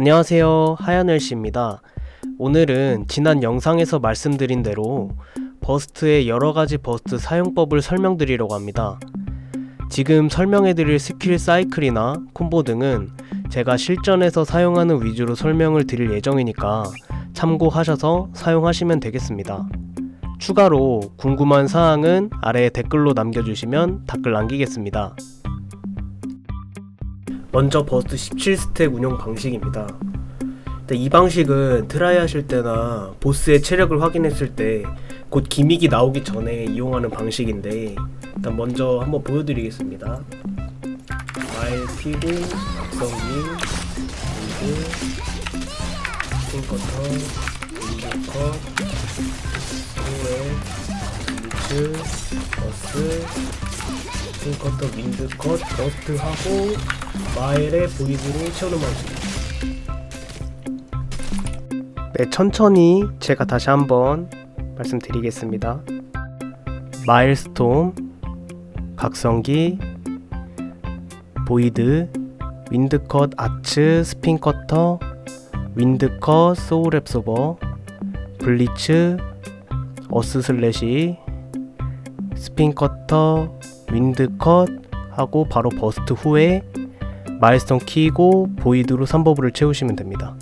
안녕하세요. 하얀을 씨입니다. 오늘은 지난 영상에서 말씀드린 대로 버스트의 여러 가지 버스트 사용법을 설명드리려고 합니다. 지금 설명해드릴 스킬 사이클이나 콤보 등은 제가 실전에서 사용하는 위주로 설명을 드릴 예정이니까 참고하셔서 사용하시면 되겠습니다. 추가로 궁금한 사항은 아래에 댓글로 남겨주시면 댓글 남기겠습니다. 먼저 버스트 17스택 운영 방식입니다. 이 방식은 트라이 하실 때나 보스의 체력을 확인했을 때 곧 기믹이 나오기 전에 이용하는 방식인데 일단 먼저 한번 보여드리겠습니다. 마일 피고 각성기 리드 핑커터 윈드컷 후에 리츠 버스 핑커터 윈드컷 버스트하고 마일의 보이드로 채우는 방식 네, 천천히 제가 다시 한번 말씀드리겠습니다. 마일스톰, 각성기, 보이드, 윈드컷 아츠, 스핀커터, 윈드컷 소울 앱소버, 블리츠, 어스 슬래시, 스핀커터, 윈드컷 하고 바로 버스트 후에 마일스톤 키고 보이드로 3버블을 채우시면 됩니다.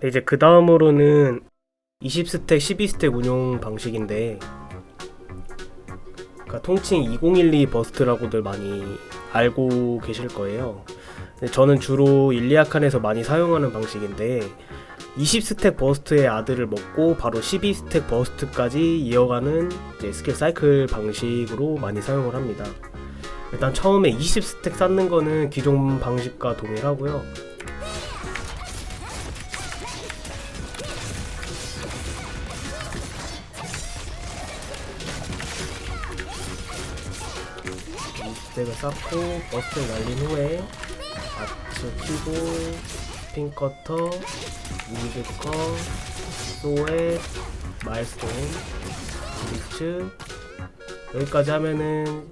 네, 이제 그 다음으로는 20스택, 12스택 운용 방식인데 그러니까 통칭 2012 버스트라고들 많이 알고 계실 거예요. 저는 주로 일리아칸에서 많이 사용하는 방식인데 20스택 버스트의 아들을 먹고 바로 12스택 버스트까지 이어가는 스킬 사이클 방식으로 많이 사용을 합니다. 일단 처음에 20스택 쌓는 거는 기존 방식과 동일하고요. 스택을 쌓고 버스를 날린 후에 아츠 키고 핑커터 미드커 소에 마일스톤 리츠 여기까지 하면은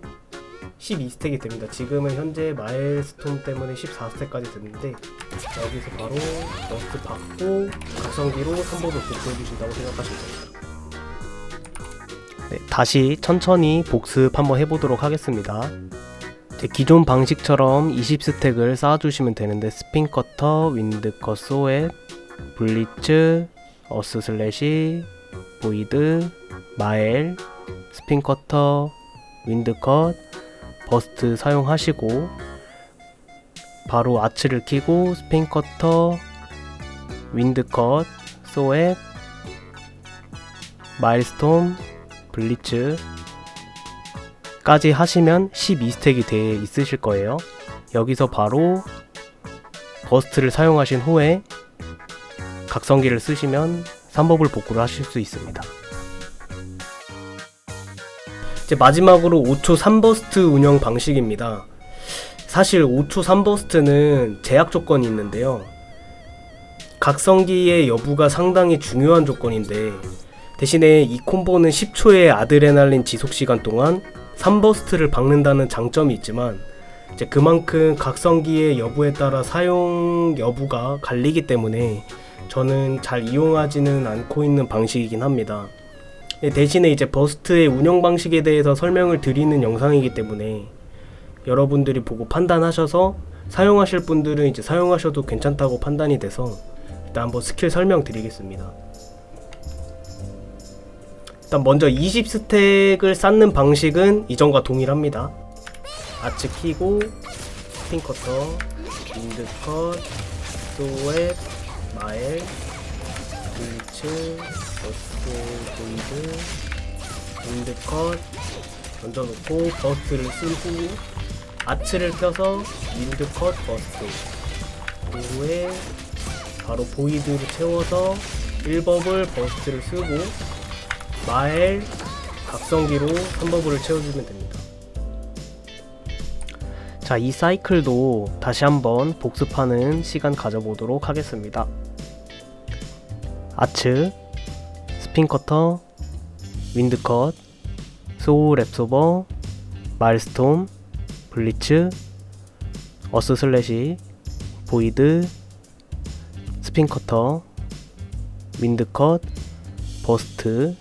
12스택이 됩니다. 지금은 현재 마일스톤 때문에 14스택까지 됐는데 여기서 바로 버스트 받고 각성기로 3법을 복구해주신다고 생각하시면 됩니다. 네, 다시 천천히 복습 한번 해보도록 하겠습니다. 이제 기존 방식처럼 20스택을 쌓아주시면 되는데 스핀커터, 윈드컷, 소엣, 블리츠, 어스 슬래시, 보이드, 마엘, 스핀커터, 윈드컷, 버스트 사용하시고 바로 아츠를 키고 스핀커터, 윈드컷, 소엣, 마일스톰, 블리츠 까지 하시면 12스택이 돼 있으실 거예요. 여기서 바로 버스트를 사용하신 후에 각성기를 쓰시면 3법을 복구를 하실 수 있습니다. 이제 마지막으로 5초 3버스트 운영 방식입니다. 사실 5초 3버스트는 제약 조건이 있는데요. 각성기의 여부가 상당히 중요한 조건인데 대신에 이 콤보는 10초의 아드레날린 지속 시간 동안 3버스트를 박는다는 장점이 있지만 이제 그만큼 각성기의 여부에 따라 사용 여부가 갈리기 때문에 저는 잘 이용하지는 않고 있는 방식이긴 합니다. 대신에 이제 버스트의 운영 방식에 대해서 설명을 드리는 영상이기 때문에 여러분들이 보고 판단하셔서 사용하실 분들은 이제 사용하셔도 괜찮다고 판단이 돼서 일단 한번 스킬 설명 드리겠습니다. 일단 먼저 20스택을 쌓는 방식은 이전과 동일합니다. 아츠 키고 스핀커터, 윈드컷, 소웹, 마엘, 블리츠, 버스, 보이드, 윈드컷 던져놓고 버스트를 쓰고 아츠를 켜서 윈드컷 버스트 그 후에 바로 보이드를 채워서 1법을 버스트를 쓰고 마엘 각성기로 3버블을 채워주면 됩니다. 자, 이 사이클도 다시 한번 복습하는 시간 가져보도록 하겠습니다. 아츠, 스핀커터, 윈드컷, 소울 랩소버, 마일스톰, 블리츠, 어스 슬래시, 보이드, 스핀 커터, 윈드 컷, 버스트.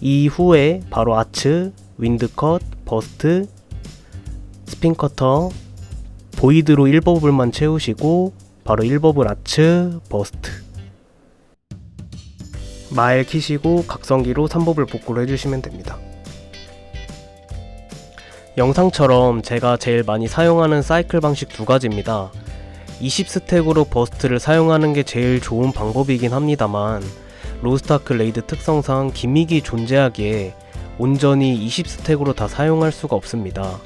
이후에 바로 아츠, 윈드 컷, 버스트, 스핀 커터, 보이드로 1버블만 채우시고 바로 1버블 아츠, 버스트. 마일 키시고 각성기로 3버블 복구를 해주시면 됩니다. 영상처럼 제가 제일 많이 사용하는 사이클 방식 두 가지입니다. 20스택으로 버스트를 사용하는 게 제일 좋은 방법이긴 합니다만 로스타크 레이드 특성상 기믹이 존재하기에 온전히 20스택으로 다 사용할 수가 없습니다.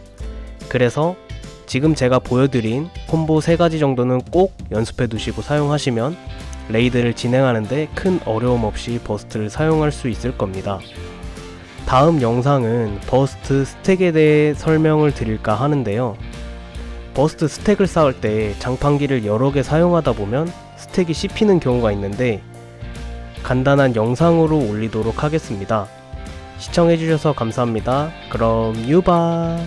그래서 지금 제가 보여드린 콤보 3가지 정도는 꼭 연습해 두시고 사용하시면 레이드를 진행하는데 큰 어려움 없이 버스트를 사용할 수 있을 겁니다. 다음 영상은 버스트 스택에 대해 설명을 드릴까 하는데요. 버스트 스택을 쌓을 때 장판기를 여러 개 사용하다 보면 스택이 씹히는 경우가 있는데 간단한 영상으로 올리도록 하겠습니다. 시청해주셔서 감사합니다. 그럼 유바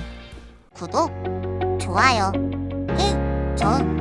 구독, 좋아요, 히, 전.